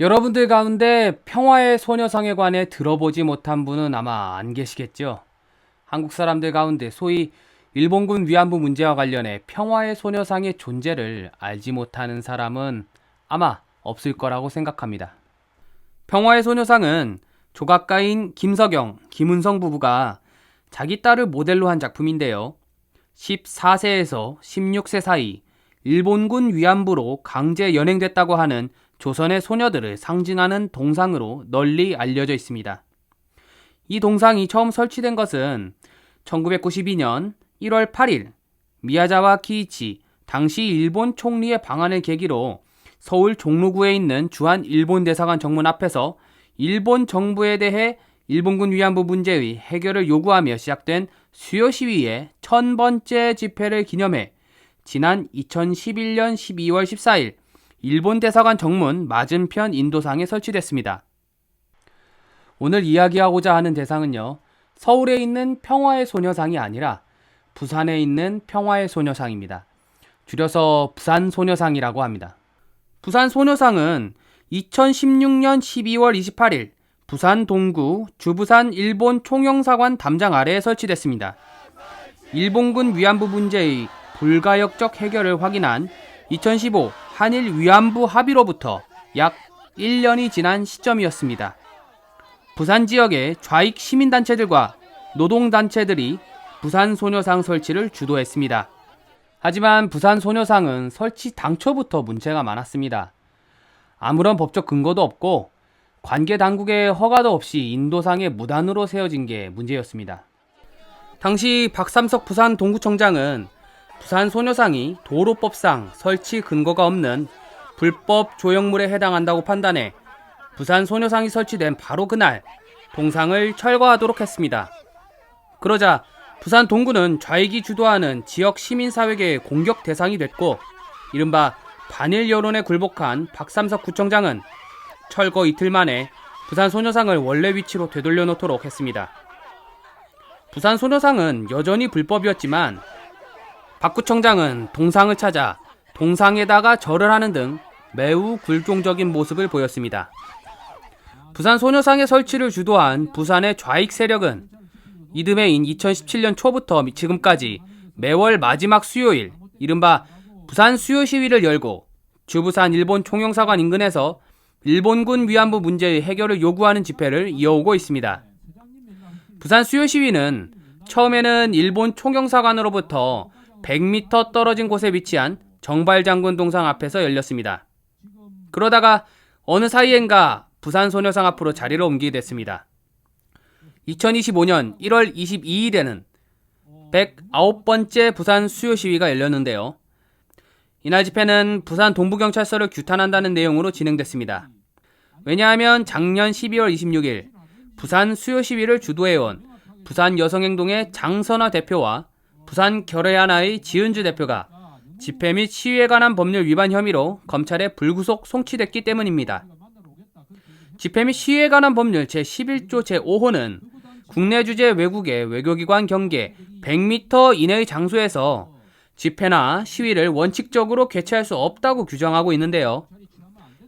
여러분들 가운데 평화의 소녀상에 관해 들어보지 못한 분은 아마 안 계시겠죠? 한국 사람들 가운데 소위 일본군 위안부 문제와 관련해 평화의 소녀상의 존재를 알지 못하는 사람은 아마 없을 거라고 생각합니다. 평화의 소녀상은 조각가인 김석영, 김은성 부부가 자기 딸을 모델로 한 작품인데요. 14세에서 16세 사이 일본군 위안부로 강제 연행됐다고 하는 조선의 소녀들을 상징하는 동상으로 널리 알려져 있습니다. 이 동상이 처음 설치된 것은 1992년 1월 8일 미야자와 키이치 당시 일본 총리의 방한을 계기로 서울 종로구에 있는 주한 일본 대사관 정문 앞에서 일본 정부에 대해 일본군 위안부 문제의 해결을 요구하며 시작된 수요 시위의 천 번째 집회를 기념해 지난 2011년 12월 14일 일본 대사관 정문 맞은편 인도상에 설치됐습니다. 오늘 이야기하고자 하는 대상은요, 서울에 있는 평화의 소녀상이 아니라 부산에 있는 평화의 소녀상입니다. 줄여서 부산 소녀상이라고 합니다. 부산 소녀상은 2016년 12월 28일 부산 동구 주부산 일본 총영사관 담장 아래에 설치됐습니다. 일본군 위안부 문제의 불가역적 해결을 확인한 2015 한일 위안부 합의로부터 약 1년이 지난 시점이었습니다. 부산 지역의 좌익 시민단체들과 노동단체들이 부산 소녀상 설치를 주도했습니다. 하지만 부산 소녀상은 설치 당초부터 문제가 많았습니다. 아무런 법적 근거도 없고 관계 당국의 허가도 없이 인도상에 무단으로 세워진 게 문제였습니다. 당시 박삼석 부산 동구청장은 부산 소녀상이 도로법상 설치 근거가 없는 불법 조형물에 해당한다고 판단해 부산 소녀상이 설치된 바로 그날 동상을 철거하도록 했습니다. 그러자 부산 동구는 좌익이 주도하는 지역 시민사회계의 공격 대상이 됐고 이른바 반일 여론에 굴복한 박삼석 구청장은 철거 이틀 만에 부산 소녀상을 원래 위치로 되돌려 놓도록 했습니다. 부산 소녀상은 여전히 불법이었지만 박 구청장은 동상을 찾아 동상에다가 절을 하는 등 매우 굴종적인 모습을 보였습니다. 부산 소녀상의 설치를 주도한 부산의 좌익 세력은 이듬해인 2017년 초부터 지금까지 매월 마지막 수요일 이른바 부산 수요 시위를 열고 주부산 일본 총영사관 인근에서 일본군 위안부 문제의 해결을 요구하는 집회를 이어오고 있습니다. 부산 수요 시위는 처음에는 일본 총영사관으로부터 100m 떨어진 곳에 위치한 정발장군 동상 앞에서 열렸습니다. 그러다가 어느 사이엔가 부산 소녀상 앞으로 자리를 옮기게 됐습니다. 2025년 1월 22일에는 109번째 부산 수요 시위가 열렸는데요. 이날 집회는 부산 동부경찰서를 규탄한다는 내용으로 진행됐습니다. 왜냐하면 작년 12월 26일 부산 수요 시위를 주도해온 부산 여성행동의 장선화 대표와 부산 결의하나의 지은주 대표가 집회 및 시위에 관한 법률 위반 혐의로 검찰에 불구속 송치됐기 때문입니다. 집회 및 시위에 관한 법률 제11조 제5호는 국내 주재 외국의 외교기관 경계 100m 이내의 장소에서 집회나 시위를 원칙적으로 개최할 수 없다고 규정하고 있는데요.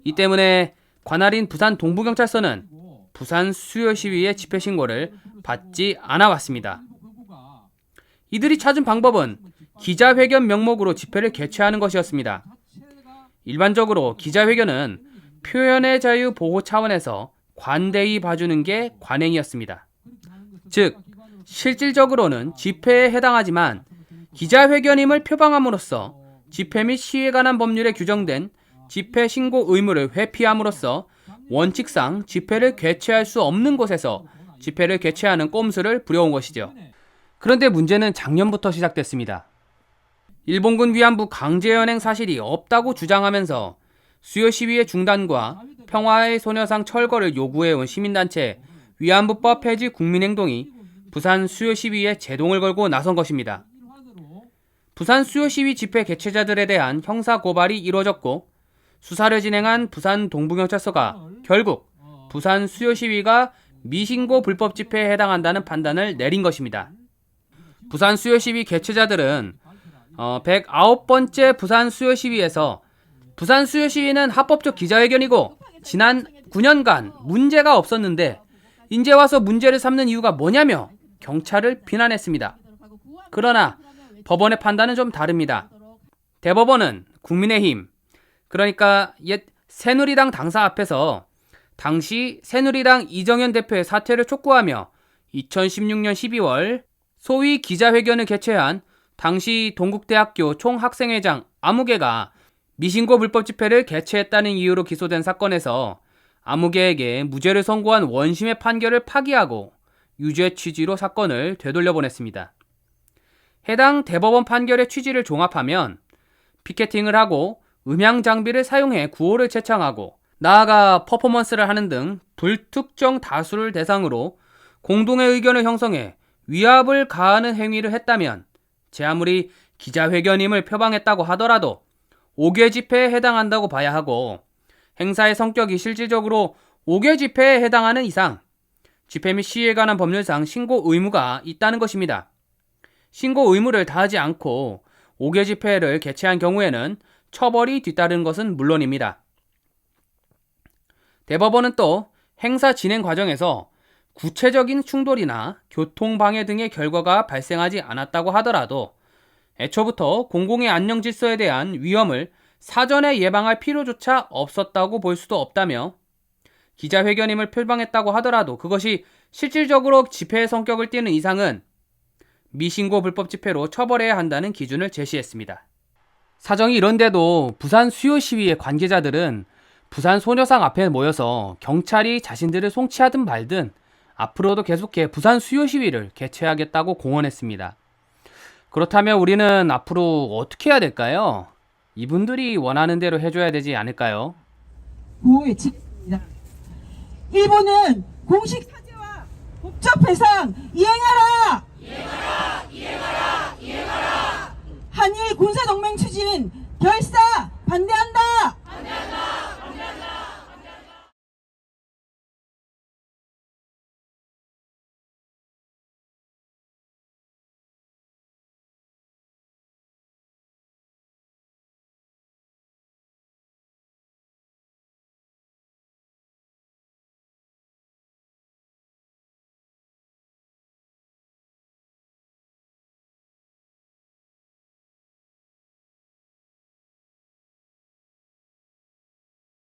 이 때문에 관할인 부산 동부경찰서는 부산 수요 시위의 집회 신고를 받지 않아 왔습니다. 이들이 찾은 방법은 기자회견 명목으로 집회를 개최하는 것이었습니다. 일반적으로 기자회견은 표현의 자유 보호 차원에서 관대히 봐주는 게 관행이었습니다. 즉, 실질적으로는 집회에 해당하지만 기자회견임을 표방함으로써 집회 및 시위에 관한 법률에 규정된 집회 신고 의무를 회피함으로써 원칙상 집회를 개최할 수 없는 곳에서 집회를 개최하는 꼼수를 부려온 것이죠. 그런데 문제는 작년부터 시작됐습니다. 일본군 위안부 강제 연행 사실이 없다고 주장하면서 수요 시위의 중단과 평화의 소녀상 철거를 요구해온 시민단체 위안부법 폐지 국민행동이 부산 수요 시위에 제동을 걸고 나선 것입니다. 부산 수요 시위 집회 개최자들에 대한 형사 고발이 이루어졌고 수사를 진행한 부산 동부경찰서가 결국 부산 수요 시위가 미신고 불법 집회에 해당한다는 판단을 내린 것입니다. 부산 수요 시위 개최자들은 어, 109번째 부산 수요 시위에서 부산 수요 시위는 합법적 기자회견이고 지난 9년간 문제가 없었는데 이제 와서 문제를 삼는 이유가 뭐냐며 경찰을 비난했습니다. 그러나 법원의 판단은 좀 다릅니다. 대법원은 국민의힘, 그러니까 옛 새누리당 당사 앞에서 당시 새누리당 이정현 대표의 사퇴를 촉구하며 2016년 12월 소위 기자회견을 개최한 당시 동국대학교 총학생회장 아무개가 미신고 불법 집회를 개최했다는 이유로 기소된 사건에서 아무개에게 무죄를 선고한 원심의 판결을 파기하고 유죄 취지로 사건을 되돌려 보냈습니다. 해당 대법원 판결의 취지를 종합하면 피켓팅을 하고 음향 장비를 사용해 구호를 채창하고 나아가 퍼포먼스를 하는 등 불특정 다수를 대상으로 공동의 의견을 형성해 위압을 가하는 행위를 했다면 제 아무리 기자회견임을 표방했다고 하더라도 5개 집회에 해당한다고 봐야 하고 행사의 성격이 실질적으로 5개 집회에 해당하는 이상 집회 및 시위에 관한 법률상 신고 의무가 있다는 것입니다. 신고 의무를 다하지 않고 5개 집회를 개최한 경우에는 처벌이 뒤따르는 것은 물론입니다. 대법원은 또 행사 진행 과정에서 구체적인 충돌이나 교통방해 등의 결과가 발생하지 않았다고 하더라도 애초부터 공공의 안녕 질서에 대한 위험을 사전에 예방할 필요조차 없었다고 볼 수도 없다며 기자회견임을 표방했다고 하더라도 그것이 실질적으로 집회의 성격을 띠는 이상은 미신고 불법 집회로 처벌해야 한다는 기준을 제시했습니다. 사정이 이런데도 부산 수요 시위의 관계자들은 부산 소녀상 앞에 모여서 경찰이 자신들을 송치하든 말든 앞으로도 계속해 부산 수요 시위를 개최하겠다고 공언했습니다. 그렇다면 우리는 앞으로 어떻게 해야 될까요? 이분들이 원하는 대로 해줘야 되지 않을까요? 구호외칩니다. 일본은 공식 사죄와 법적 배상 이행하라! 이행하라! 이행하라! 이행하라! 한일 군사동맹 추진 결사 반대한다!